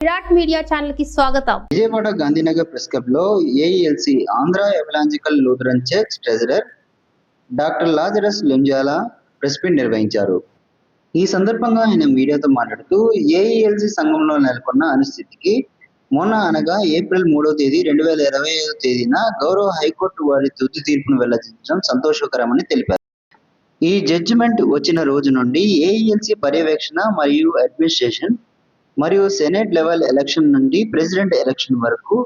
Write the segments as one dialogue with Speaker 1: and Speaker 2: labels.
Speaker 1: Virat media ఛానల్కి స్వాగతం.
Speaker 2: Vijayawada Gandhinagar press క్లబ్లో ALC Andhra evangelical Lutheran church treasurer doctor Lazarus Lunjala press meet నిర్వహించారు. ఈ సందర్భంగా ఆయన మీడియాతో మాట్లాడుతూ ఏఈఎల్సి సంఘంలో నెలకొన్న అనిస్థితికి మొన్న అనగా ఏప్రిల్ మూడో తేదీ రెండు వేల ఇరవై ఐదో తేదీన గౌరవ హైకోర్టు వారి తుది తీర్పును వెల్లడించడం సంతోషకరమని తెలిపారు. ఈ జడ్జిమెంట్ వచ్చిన రోజు నుండి ఏఈఎల్సి పర్యవేక్షణ మరియు అడ్మినిస్ట్రేషన్ మరియు సెనేట్ లెవెల్ ఎలక్షన్ నుండి ప్రెసిడెంట్ ఎలక్షన్ వరకు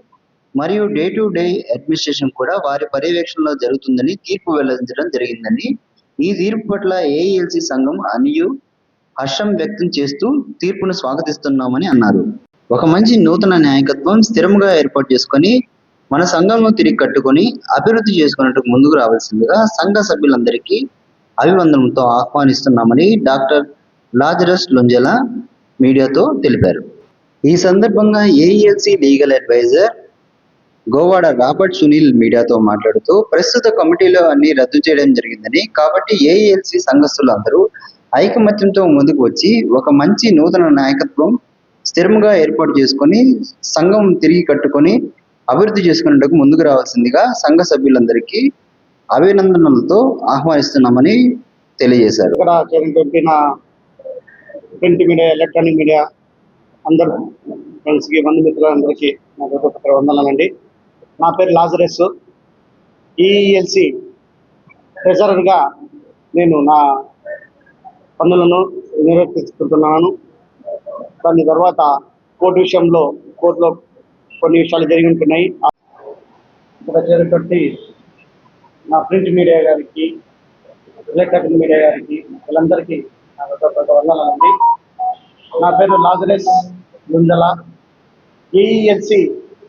Speaker 2: మరియు డే టు డే అడ్మినిస్ట్రేషన్ కూడా వారి పర్యవేక్షణలో జరుగుతుందని తీర్పు వెల్లడించడం జరిగిందని ఈ తీర్పు పట్ల ఏఎల్సి సంఘం అనియు హర్షం వ్యక్తం చేస్తూ తీర్పును స్వాగతిస్తున్నామని అన్నారు. ఒక మంచి నూతన నాయకత్వం స్థిరంగా ఏర్పాటు చేసుకొని మన సంఘంలో తిరిగి కట్టుకొని అభివృద్ధి చేసుకున్నట్టుకు ముందుకు రావాల్సిందిగా సంఘ సభ్యులందరికీ అభివందనంతో ఆహ్వానిస్తున్నామని డాక్టర్ లాజరస్ లుంజల మీడియాతో తెలిపారు. ఈ సందర్భంగా AELC legal adviser Govada Robert Sunil మీడియాతో మాట్లాడుతూ ప్రస్తుత కమిటీలో అన్ని రద్దు చేయడం జరిగిందని కాబట్టి ఏఈఎల్సి సంఘస్థులందరూ ఐకమత్యంతో ముందుకు వచ్చి ఒక మంచి నూతన నాయకత్వం స్థిరంగా ఏర్పాటు చేసుకొని సంఘం తిరిగి కట్టుకొని అభివృద్ధి చేసుకునేందుకు ముందుకు రావాల్సిందిగా సంఘ సభ్యులందరికీ అభినందనలతో ఆహ్వానిస్తున్నామని తెలియజేశారు.
Speaker 3: ఇక్కడ చేరినటువంటి ప్రింట్ మీడియా ఎలక్ట్రానిక్ మీడియా అందరూ ఫ్రెండ్స్కి బంధుమిత్రులందరికీ నా హృదయపూర్వక వందనాలండి. నా పేరు లాజరస్. ఈఎల్సి ట్రెజరర్గా నేను నా పనులను నిర్వర్తించుకుంటున్నాను. దాని తర్వాత కోర్టు విషయంలో కోర్టులో కొన్ని విషయాలు జరిగి ఉంటున్నాయి. ఇక్కడ చేరినటువంటి నా ప్రింట్ మీడియా గారికి ఎలక్ట్రానిక్ మీడియా గారికి వీళ్ళందరికీ నా వందనాలండి నా పేరు లాజరస్ గుంజల ఈఎల్సి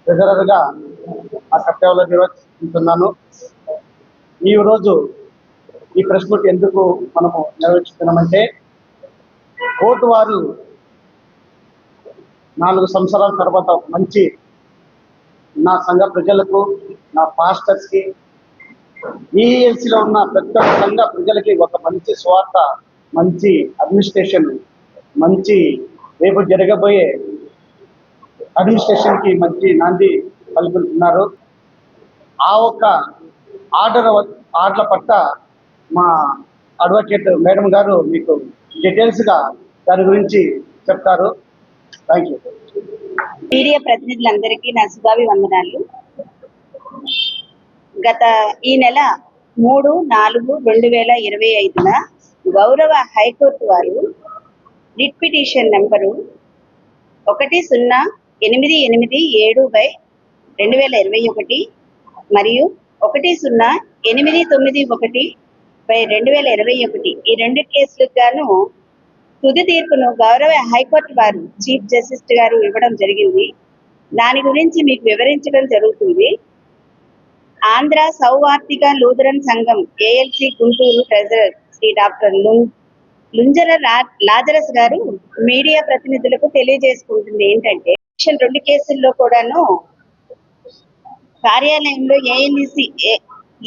Speaker 3: ట్రెజరర్గా ఆ కర్తవ్యంలో నిర్వహిస్తున్నాను. ఈ రోజు ఈ ప్రెస్ మీట్ ఎందుకు మనము నిర్వహిస్తున్నామంటే కోర్టు వారు నాలుగు సంవత్సరాల తర్వాత మంచి నా సంఘ ప్రజలకు నా పాస్టర్స్కి ఈఎల్సీలో ఉన్న ప్రతి ఒక్క సంఘ ప్రజలకి ఒక మంచి స్వార్థ మంచి అడ్మినిస్ట్రేషన్ మంచి రేపు జరగబోయే అడ్మినిస్ట్రేషన్కి మంచి నాంది పలుకుతున్నారు. ఆ ఒక్క ఆర్డర్ ఆర్డర్ల పట్ల మా అడ్వకేట్ మేడం గారు మీకు డీటెయిల్స్గా దాని గురించి చెప్తారు. థ్యాంక్ యూ
Speaker 4: మీడియా ప్రతినిధులందరికీ నా శుభాభివందనాలు. గత ఈ నెల మూడు నాలుగు రెండు వేల ఇరవై ఐదున గౌరవ హైకోర్టు వారు రిట్ పిటిషన్ నెంబరు ఒకటి సున్నా ఎనిమిది ఎనిమిది ఏడు బై రెండు వేల ఇరవై ఒకటి మరియు ఒకటి సున్నా ఎనిమిది తొమ్మిది ఒకటి బై రెండు వేల ఇరవై ఒకటి. ఈ రెండు కేసులకు గాను తుది తీర్పును గౌరవ హైకోర్టు వారు చీఫ్ జస్టిస్ గారు ఇవ్వడం జరిగింది. దాని గురించి మీకు వివరించడం జరుగుతుంది. ఆంధ్ర సౌవార్తిక లూథరన్ సంఘం ALC Guntur treasurer Shri doctor Lunjala Lazarus garu media ప్రతినిధులకు తెలియజేసుకుంటుంది ఏంటంటే రెండు కేసుల్లో కూడాను కార్యాలయంలో ఏఎల్సి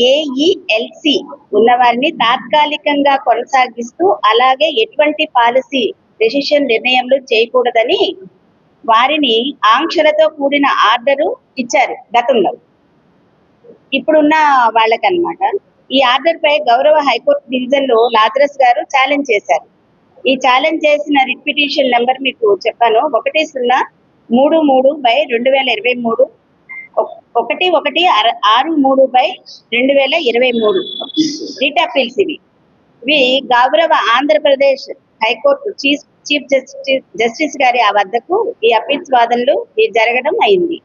Speaker 4: ఏఈఎల్సి ఉన్న వారిని తాత్కాలికంగా కొనసాగిస్తూ అలాగే ఎటువంటి పాలసీ డెసిషన్ నిర్ణయంలో చేయకూడదని వారిని ఆంక్షలతో కూడిన ఆర్డరు ఇచ్చారు గతంలో. ఇప్పుడున్న వాళ్ళకన్నమాట. ఈ ఆర్డర్ పై గౌరవ హైకోర్టు డివిజన్లో లాజరస్ గారు ఛాలెంజ్ చేశారు. ఈ ఛాలెంజ్ చేసిన రిట్ పిటిషన్ నెంబర్ మీకు చెప్పాను. ఒకటి సున్నా మూడు మూడు బై రెండు వేల ఇరవై మూడు. ఒకటి ఒకటి అర- ఆరు మూడు బై రెండు వేల ఇరవై మూడు. రిట్ అప్పీల్స్ ఇవి. ఇవి గౌరవ Andhra Pradesh high court chief chief justice justice గారి ఆ వద్దకు ఈ అప్పీల్స్ వాదనలు జరగడం అయింది.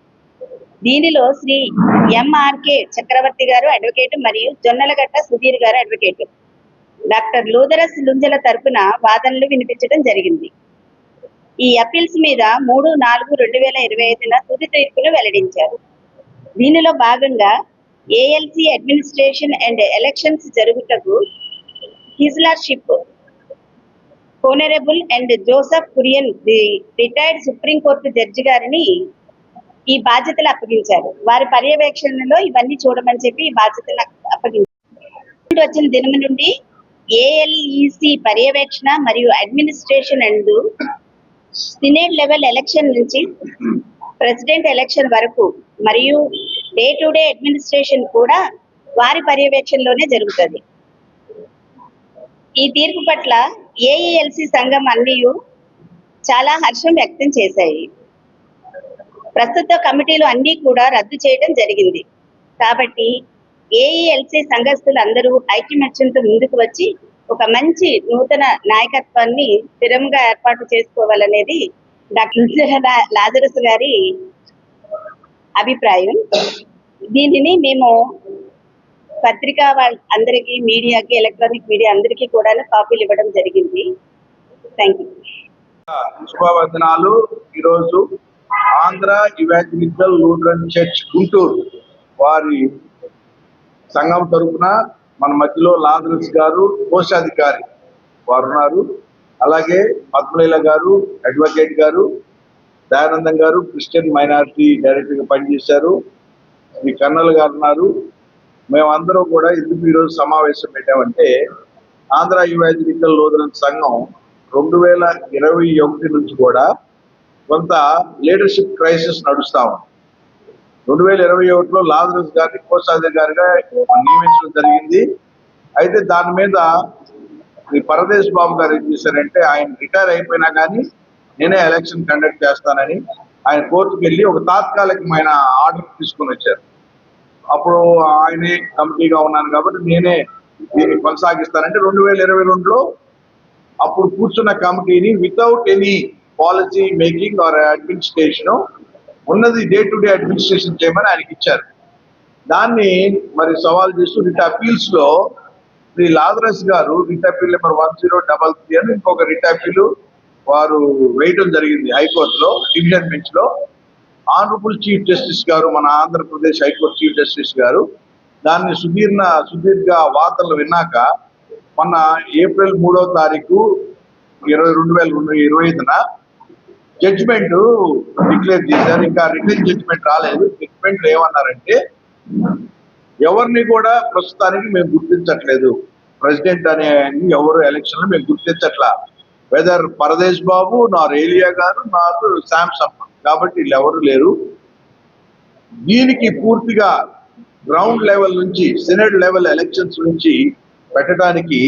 Speaker 4: దీనిలో శ్రీ ఎంఆర్కే చక్రవర్తి గారు అడ్వకేట్ మరియు జొన్నలగట్ట సుధీర్ గారు అడ్వకేట్. డాక్టర్ లూదరస్ లుంజల తరపున వాదనలు వినిపించడం జరిగింది. ఈ అపీల్స్ మీద మూడు నాలుగు రెండు వేల ఇరవై ఐదున తుది తీర్పును వెల్లడించారు. దీనిలో భాగంగా ALC administration and elections జరుగుటకు his lordship honourable and Joseph Kurian the retired supreme court judge గారిని ఈ బాధ్యతలు అప్పగించారు. వారి పర్యవేక్షణలో ఇవన్నీ చూడమని చెప్పి ఈ బాధ్యతలు అప్పగించారు. వచ్చిన దినం నుండి ఏఎల్ఈసి పర్యవేక్షణ మరియు administration and senate level election నుంచి ప్రెసిడెంట్ ఎలక్షన్ వరకు మరియు డే టు డే అడ్మినిస్ట్రేషన్ కూడా వారి పర్యవేక్షణలోనే జరుగుతుంది. ఈ తీర్పు పట్ల ఏఈఎల్సి సంఘం అన్నీ చాలా హర్షం వ్యక్తం చేశాయి. ప్రస్తుత కమిటీలు అన్ని కూడా రద్దు చేయడం జరిగింది. కాబట్టి ఏఈఎల్సి సంఘస్థులు అందరూ ఐక్యమత్యంతో ముందుకు వచ్చి ఒక మంచి నూతన నాయకత్వాన్ని స్థిరంగా ఏర్పాటు చేసుకోవాలనేది డాక్టర్ లాజరస్ గారి అభిప్రాయం. దీనిని మేము పత్రికా వాళ్ళ అందరికీ మీడియాకి ఎలక్ట్రానిక్ మీడియా అందరికీ కూడా కాపీలు ఇవ్వడం జరిగింది. థ్యాంక్ యూ
Speaker 5: శుభవచనాలు ఈరోజు Andhra evangelical Lutheran church Guntur. వారి సంఘం తరఫున మన మధ్యలో లాదరస్ గారు కోశాధికారి వారు ఉన్నారు. అలాగే పద్మలీల గారు అడ్వకేట్ గారు దయానందం గారు క్రిస్టియన్ మైనారిటీ డైరెక్టర్గా పనిచేశారు. మీ కన్నల్ గారు ఉన్నారు. మేమందరం కూడా ఎందుకు ఈరోజు సమావేశం పెట్టామంటే ఆంధ్ర ఇవాంజలికల్ లూథరన్ సంఘం రెండు వేల ఇరవై ఒకటి నుంచి కూడా కొంత లీడర్షిప్ క్రైసిస్ నడుస్తా ఉంది. రెండు వేల ఇరవై ఒకటిలో లాదరస్ గారిని కోశాధికారిగా నియమించడం జరిగింది. అయితే దాని మీద ఈ పరదేశ్ బాబు గారు ఏం చేశారంటే ఆయన రిటైర్ అయిపోయినా కానీ నేనే ఎలక్షన్ కండక్ట్ చేస్తానని ఆయన కోర్టుకు వెళ్ళి ఒక తాత్కాలికమైన ఆర్డర్ తీసుకొని వచ్చారు. అప్పుడు ఆయనే కమిటీగా ఉన్నాను కాబట్టి నేనే దీన్ని కొనసాగిస్తానంటే రెండు వేల ఇరవై రెండులో అప్పుడు కూర్చున్న కమిటీని without any policy making or administration ఉన్నది డే టు డే అడ్మినిస్ట్రేషన్ చేయమని ఆయనకి ఇచ్చారు. దాన్ని మరి సవాల్ చేస్తూ writ అపీల్స్లో Shri Lazarus garu writ appeal number one zero double three అని ఇంకొక రిట్ అపీల్ వారు వేయటం జరిగింది హైకోర్టులో డివిజన్ బెంచ్లో ఆనరబుల్ చీఫ్ జస్టిస్ గారు మన ఆంధ్రప్రదేశ్ హైకోర్టు చీఫ్ జస్టిస్ గారు దాన్ని సుదీర్ఘ సుదీర్ఘ వార్తలు విన్నాక మొన్న ఏప్రిల్ మూడో తారీఖు ఇరవై రెండు వేల రెండు ఇరవై ఐదున జడ్జిమెంట్ డిక్లేర్ చేశారు. ఇంకా రిటర్న్ జడ్జిమెంట్ రాలేదు. జడ్జిమెంట్ ఏమన్నారంటే ఎవరిని కూడా ప్రస్తుతానికి మేము గుర్తించట్లేదు. ప్రెసిడెంట్ అనే ఎవరు ఎలక్షన్లో మేము గుర్తించట్లా. వెదర్ పరదేశ్ బాబు నా ఏలియా గారు నాకు శాంసంగ్ కాబట్టి వీళ్ళు ఎవరు లేరు. దీనికి పూర్తిగా గ్రౌండ్ లెవెల్ నుంచి సెనేట్ లెవెల్ ఎలక్షన్స్ నుంచి పెట్టడానికి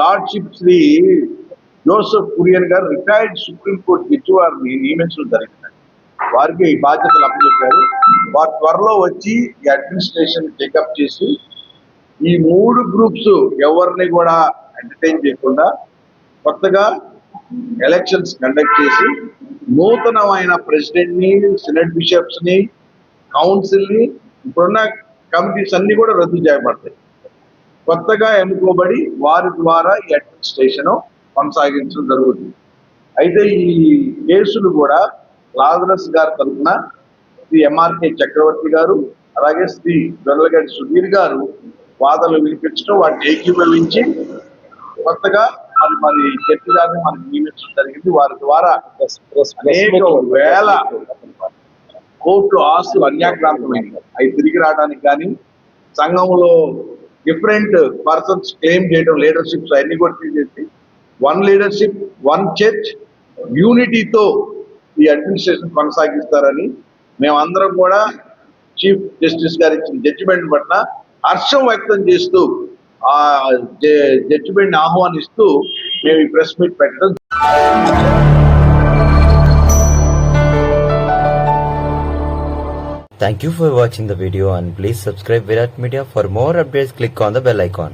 Speaker 5: లార్డ్షిప్ శ్రీ జోసెఫ్ కురియన్ గారు రిటైర్డ్ సుప్రీంకోర్టు జడ్జి వారిని నియమించడం జరిగిందండి. వారికి ఈ బాధ్యతలు అప్పచెప్పారు వారు త్వరలో వచ్చి ఈ అడ్మినిస్ట్రేషన్ టేకప్ చేసి ఈ మూడు గ్రూప్స్ ఎవరిని కూడా ఎంటర్టైన్ చేయకుండా కొత్తగా ఎలక్షన్స్ కండక్ట్ చేసి నూతనమైన ప్రెసిడెంట్ని సెనెట్ బిషప్స్ని కౌన్సిల్ని ఇప్పుడున్న కమిటీస్ అన్ని కూడా రద్దు చేయబడతాయి. కొత్తగా ఎన్నుకోబడి వారి ద్వారా ఈ అడ్మినిస్ట్రేషన్ కొనసాగించడం జరుగుతుంది. అయితే ఈ కేసులు కూడా లాజరస్ గారి తరఫున శ్రీ ఎంఆర్కే చక్రవర్తి గారు అలాగే శ్రీ దొరలగడ్డి సుధీర్ గారు వాదనలు వినిపించడం వాటిని ఏకీభవించి కొత్తగా మరి మరి జడ్జి గారిని మనకి నియమించడం జరిగింది. వారి ద్వారా అనేక వేల కోర్టు ఆస్తులు అన్యాక్రాంతమైనవి. అవి తిరిగి రావడానికి కానీ సంఘంలో డిఫరెంట్ పర్సన్స్ క్లెయిమ్ చేయడం లీడర్షిప్స్ అన్ని కూడా తీసేసి వన్ లీడర్షిప్ వన్ చర్చ్ యూనిటీతో ఈ అడ్మినిస్ట్రేషన్ కొనసాగిస్తారని మేమందరం కూడా చీఫ్ జస్టిస్ గారు ఇచ్చిన జడ్జిమెంట్ పట్ల హర్షం వ్యక్తం చేస్తూ ఆ జడ్జిమెంట్ ఆహ్వానిస్తూ మేము ఈ ప్రెస్ మీట్ పెట్టడం
Speaker 6: Thank you for watching the video and please subscribe Virat Media for more updates click on the bell icon.